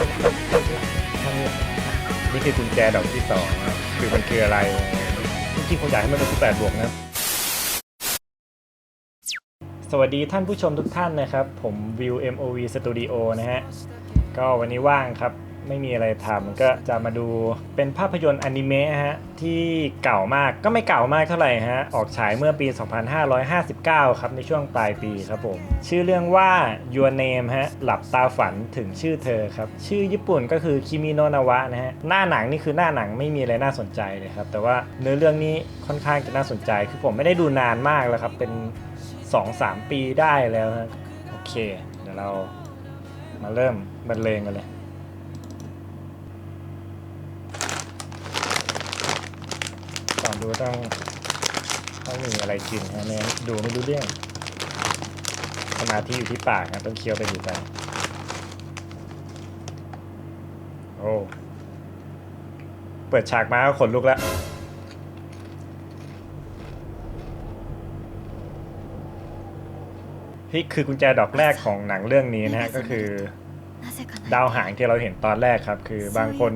มันนี่คือกุญแจดอกที่สองนะคือมันคืออะไรจริงๆผมอยากให้มันเป็นแปดบวกนะสวัสดีท่านผู้ชมทุกท่านนะครับ ผมวิว MOV Studio นะฮะ ก็วันนี้ว่างครับ ไม่มีอะไรทำก็จะมาดูเป็นภาพยนตร์อนิเมะฮะที่เก่ามากก็ไม่เก่ามากเท่าไหร่ฮะออกฉายเมื่อปี 2559 ครับในช่วงปลายปีครับผม ชื่อเรื่องว่า Your Name ฮะหลับตาฝันถึงชื่อเธอครับ ชื่อญี่ปุ่นก็คือคิมิโนนาวะนะฮะหน้าหนังนี่คือหน้าหนังไม่มีอะไรน่าสนใจเลยครับ แต่ว่าเนื้อเรื่องนี้ค่อนข้างจะน่าสนใจ คือผมไม่ได้ดูนานมากแล้วครับเป็น 2-3 ปีได้แล้วฮะโอเค เดี๋ยวเรามาเริ่มบรรเลงกันเลย ก่อน ดูต้องต้องมีอะไรกินฮะไม่งั้นดูไม่รู้เรื่องสมาธิอยู่ที่ปากนะต้องเคี้ยวไปดูไปโอ้เปิดฉากมาก็ขนลุกแล้วนี่คือกุญแจดอกแรกของหนังเรื่องนี้นะฮะก็คือ ดาวหางที่เราเห็นตอนแรกครับ คือบางคน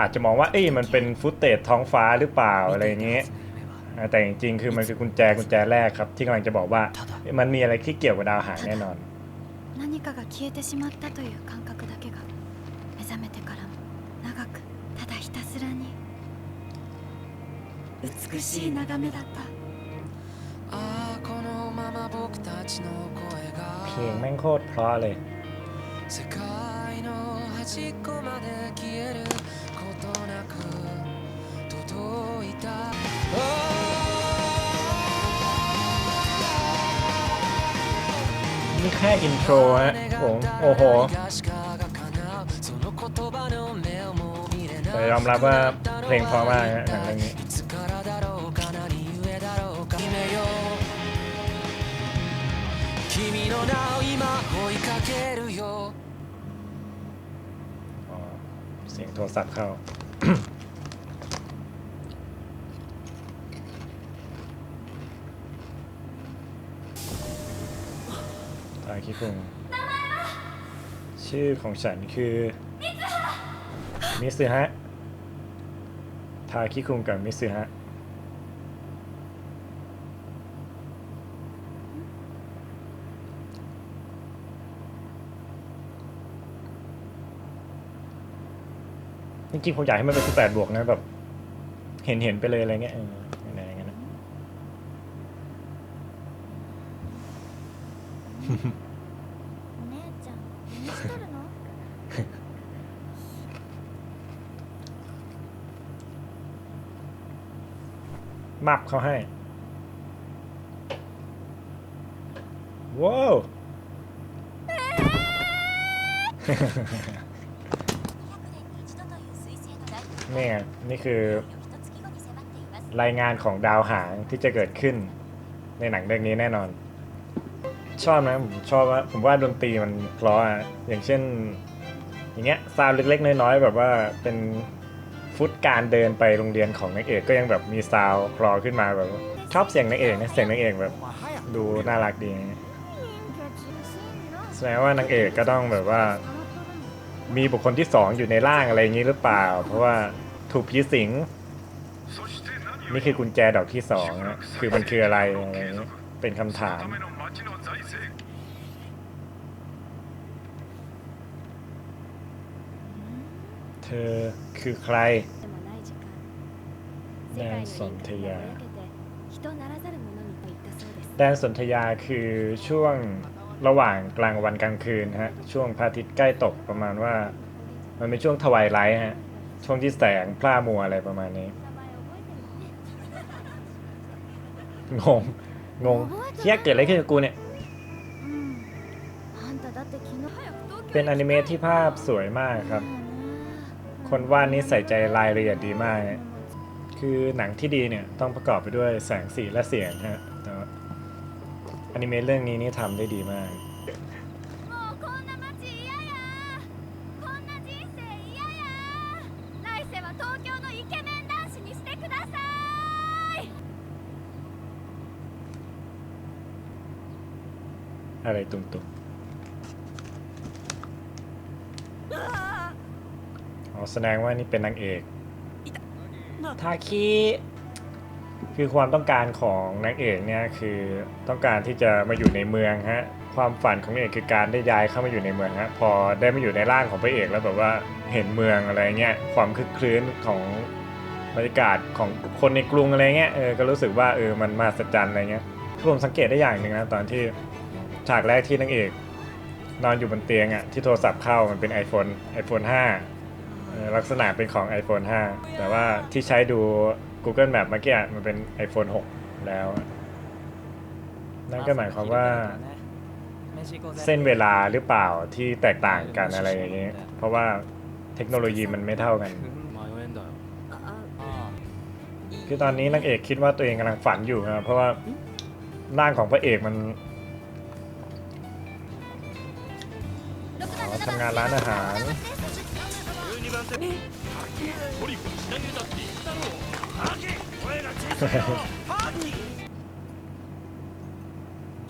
อาจจะมองว่าเอ้ยมันเป็นฟุตเตจท้องฟ้าหรือเปล่าอะไรอย่างเงี้ยแต่จริงๆคือมันคือกุญแจกุญแจแรกครับ ที่กำลังจะบอกว่ามันมีอะไรที่เกี่ยวกับดาวหางแน่นอน美しい眺めだったああこのまま僕เพลงแม่งโคตรเพราะเลย 端っこまで消えることなく届いた นี่แค่อินโทรฮะผมโอ้โห แต่ยอมรับว่าเพลงเพราะมากฮะหนังเรื่องนี้ いつからだろうか何故だろうか決めよう君の名を今追いかけるよ สียงโทรศัพท์เข้า ตาคิคุงชื่อของฉันคือ มิซึฮะ ทาคิคุงกับมิซึฮะ จริงๆผมอยากให้มันเป็นสิบแปดบวกนะแบบ เห็นเห็นไปเลยอะไรเงี้ยอะไรเงี้ยนะมับเขาให้ว้าว นี่ไงนี่คือ รายงานของดาวหางที่จะเกิดขึ้น ในหนังเรื่องนี้แน่นอน ชอบนะผมชอบว่าผมว่าดนตรีมันเพราะอะอย่างเช่น อย่างเงี้ยซาวเล็กๆน้อยๆแบบว่าเป็นฟุตการเดินไปโรงเรียนของนางเอกก็ยังแบบมีซาวคลอขึ้นมาแบบชอบเสียงนางเอกนะเสียงนางเอกแบบ ดูน่ารักดีแสดงว่านางเอกก็ต้องแบบว่า มีบุคคลที่สองอยู่ในร่างอะไรอย่างนี้หรือเปล่า เพราะว่าถูกผีสิง นี่คือกุญแจดอกที่สองคือมันคืออะไรอะไรนี้เป็นคำถาม เธอคือใครแดนสนธยาแดนสนธยาคือช่วง ระหว่างกลางวันกลางคืนฮะช่วงพระอาทิตย์ใกล้ตกประมาณว่า มันเป็นช่วงทวายไลท์ฮะช่วงที่แสงพร่ามัวอะไรประมาณนี้งงงงเฮียเกิดอะไรขึ้นกับกูเนี่ย เป็นอนิเมะที่ภาพสวยมากครับ คนวาดนี้ใส่ใจรายละเอียดดีมาก คือหนังที่ดีเนี่ย ต้องประกอบไปด้วยแสงสีและเสียงฮะ อนิเมะเรื่องนี้นี่ทำได้ดีมาก อะไรตุงตุงอ๋อแสดงว่านี่เป็นนางเอกทาคิ คือความต้องการของนางเอกเนี่ยคือต้องการที่จะมาอยู่ในเมืองฮะความฝันของนางเอกคือการได้ย้ายเข้ามาอยู่ในเมืองฮะพอได้มาอยู่ในร่างของพระเอกแล้วแบบว่าเห็นเมืองอะไรเงี้ยความคึกคลื้นของบรรยากาศของคนในกรุงอะไรเงี้ยเออก็รู้สึกว่าเออมันมาสัจจันอะไรเงี้ยผมสังเกตได้อย่างหนึ่งนะตอนที่ฉากแรกที่นางเอก นอนอยู่บนเตียงอะที่โทรศัพท์เข้ามันเป็น iPhone iPhone 5ลักษณะเป็นของ iPhone 5 แต่ว่าที่ใช้ดู Google Map เมื่อกี้อะมันเป็น iPhone 6 แล้ว นั่นก็หมายความว่าเส้นเวลาหรือเปล่าที่แตกต่างกันอะไรอย่างเงี้ยเพราะว่าเทคโนโลยีมันไม่เท่ากัน คือตอนนี้นางเอกคิดว่าตัวเองกำลังฝันอยู่นะเพราะว่าร่างของพระเอกมันอ๋อทำงานร้านอาหาร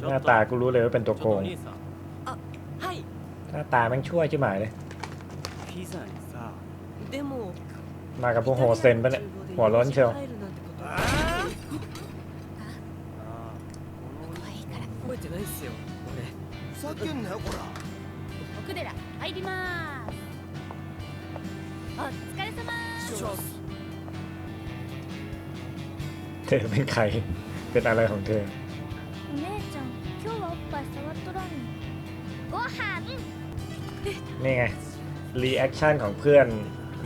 หน้าตากูรู้เลยว่าเป็นตัวโกง はい หน้าตาแม่งชั่วชิบหายเลย ピザにさでも มากับพวกโฮเซนปะเนี่ย หัวร้อนเชียว 入るなんてこといいから覚えてないっすよ俺ふざけんなよこら奥寺入りまーすお疲れ様 เ ธอเป็นใคร เป็นอะไรของเธอ お姉ちゃん今日はおっぱい触っとらんのご飯 นี่ไง รีแอคชั่นของเพื่อน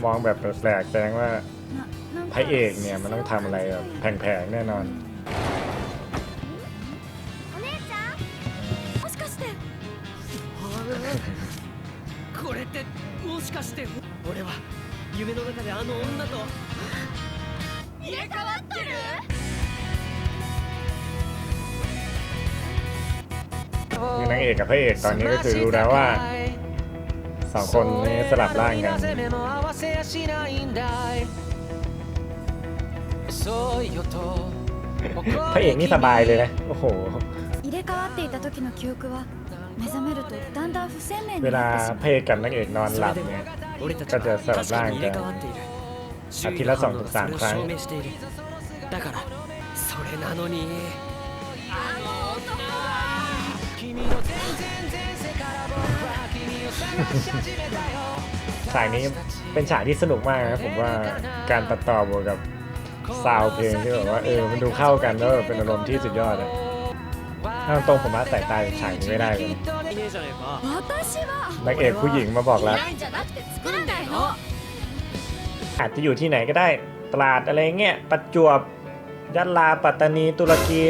มองแบบแปลกๆแสดงว่า ななん พระเอกเนี่ยมันต้องทำอะไรแบบแผงๆแน่นอน お姉ちゃんもしかしてこれってもしかして俺は夢の中であの女と入れ替わってる างเอกกับพระเอกตอนนี้ก็คือรู้แล้วว่าสองคนนี้สลับร่างกันพระเอกนี่สบายเลยนะโอ้โหเวลาพเอกกับนางเอกนอนหลับเนี่ยก็จะสลับร่างกันอาทิตย์ละสองถึงสามครั้ง ฉากนี้เป็นฉากที่สนุกมากครับผมว่าการตัดต่อบวกกับซาวเพลงที่แบบว่าเออมันดูเข้ากันแล้วเป็นอารมณ์ที่สุดยอดอะถ้าตรงผมว่าสายตายฉากนี้ไม่ได้เลยนางเอกผู้หญิงมาบอกแล้วอาจจะอยู่ที่ไหนก็ได้ตลาดอะไรเงี้ยประจวบยะลาปัตตานีตุรกี